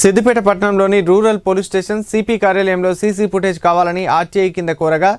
సిద్దిపేట పట్టణంలోని rural police station CP కార్యాలయంలో CC footage కావాలని ఆర్టీఐ కింద కోరగా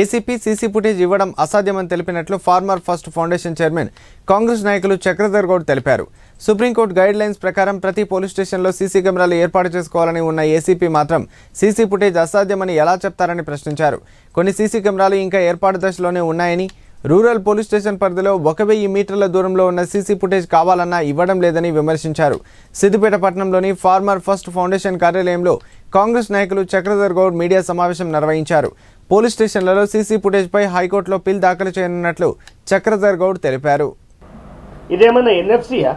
ఏసీపీ సీసీ ఫుటేజ్ ఇవ్వడం అసాధ్యమని తెలిపినట్లు farmer first foundation chairman Congress నాయకులు చక్రధర్ గౌడ్ తెలిపారు. సుప్రీంకోర్టు గైడ్ లైన్స్ ప్రకారం ప్రతి పోలీస్ స్టేషన్లో సీసీ కెమెరాలు ఏర్పాటు చేసుకోవాలని ఉన్న ఏసీపీ మాత్రం సీసీ ఫుటేజ్ అసాధ్యమని ఎలా చెప్తారని ప్రశ్నించారు. కొన్ని సీసీ కెమెరాలు ఇంకా ఏర్పాటు దశలోనే ఉన్నాయని రూరల్ పోలీస్ స్టేషన్ పరిధిలో ఒక వెయ్యి మీటర్ల దూరంలో ఉన్న సీసీ ఫుటేజ్ కావాలన్నా ఇవ్వడం లేదని విమర్శించారు. సిద్దిపేట పట్టణంలోని ఫార్మర్ ఫస్ట్ ఫౌండేషన్ కార్యాలయంలో కాంగ్రెస్ నాయకులు చక్రధర్ గౌడ్ మీడియా సమావేశం నిర్వహించారు. పోలీస్ స్టేషన్లలో సీసీ ఫుటేజ్పై హైకోర్టులో పిల్ దాఖలు చేయనున్నట్లు చక్రధర్ గౌడ్ తెలిపారు. ఇదేమన్నా ఎన్ఎఫ్సియా?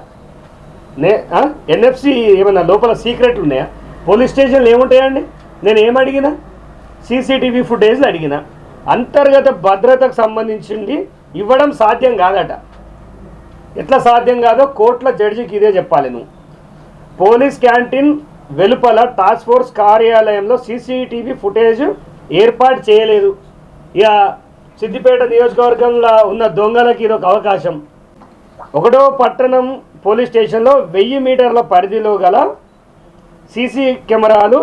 ఎన్ఎఫ్సి ఏమైనా లోపల సీక్రెట్ ఉన్నాయా? పోలీస్ స్టేషన్లు ఏముంటాయండి? నేను ఏం అడిగినా? సీసీటీవీ ఫుటేజ్లు అడిగినా? అంతర్గత భద్రతకు సంబంధించింది ఇవ్వడం సాధ్యం కాదట. ఎట్లా సాధ్యం కాదో కోర్టుల జడ్జికి ఇదే చెప్పాలి నువ్వు. పోలీస్ క్యాంటీన్ వెలుపల టాస్క్ ఫోర్స్ కార్యాలయంలో సీసీటీవీ ఫుటేజ్ ఏర్పాటు చేయలేదు. ఇక సిద్దిపేట నియోజకవర్గంలో ఉన్న దొంగలకి ఇది ఒక అవకాశం. ఒకటో పట్టణం పోలీస్ స్టేషన్లో వెయ్యి మీటర్ల పరిధిలో గల సీసీ కెమెరాలు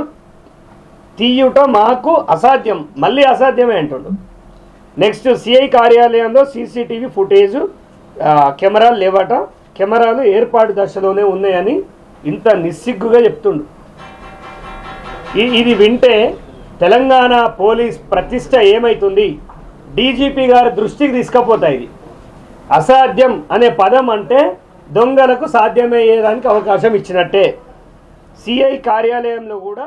తీయుట మాకు అసాధ్యం మళ్ళీ అసాధ్యమే అంటుండు. నెక్స్ట్ సిఐ కార్యాలయంలో సీసీటీవీ ఫుటేజ్ కెమెరాలు లేవట. కెమెరాలు ఏర్పాటు దశలోనే ఉన్నాయని ఇంత నిస్సిగ్గుగా చెప్తుండు. ఇది వింటే తెలంగాణ పోలీస్ ప్రతిష్ట ఏమైతుంది? డీజీపీ గారి దృష్టికి తీసుకపోతాయి ఇది. అసాధ్యం అనే పదం అంటే దొంగలకు సాధ్యమయ్యేదానికి అవకాశం ఇచ్చినట్టే. సిఐ కార్యాలయంలో కూడా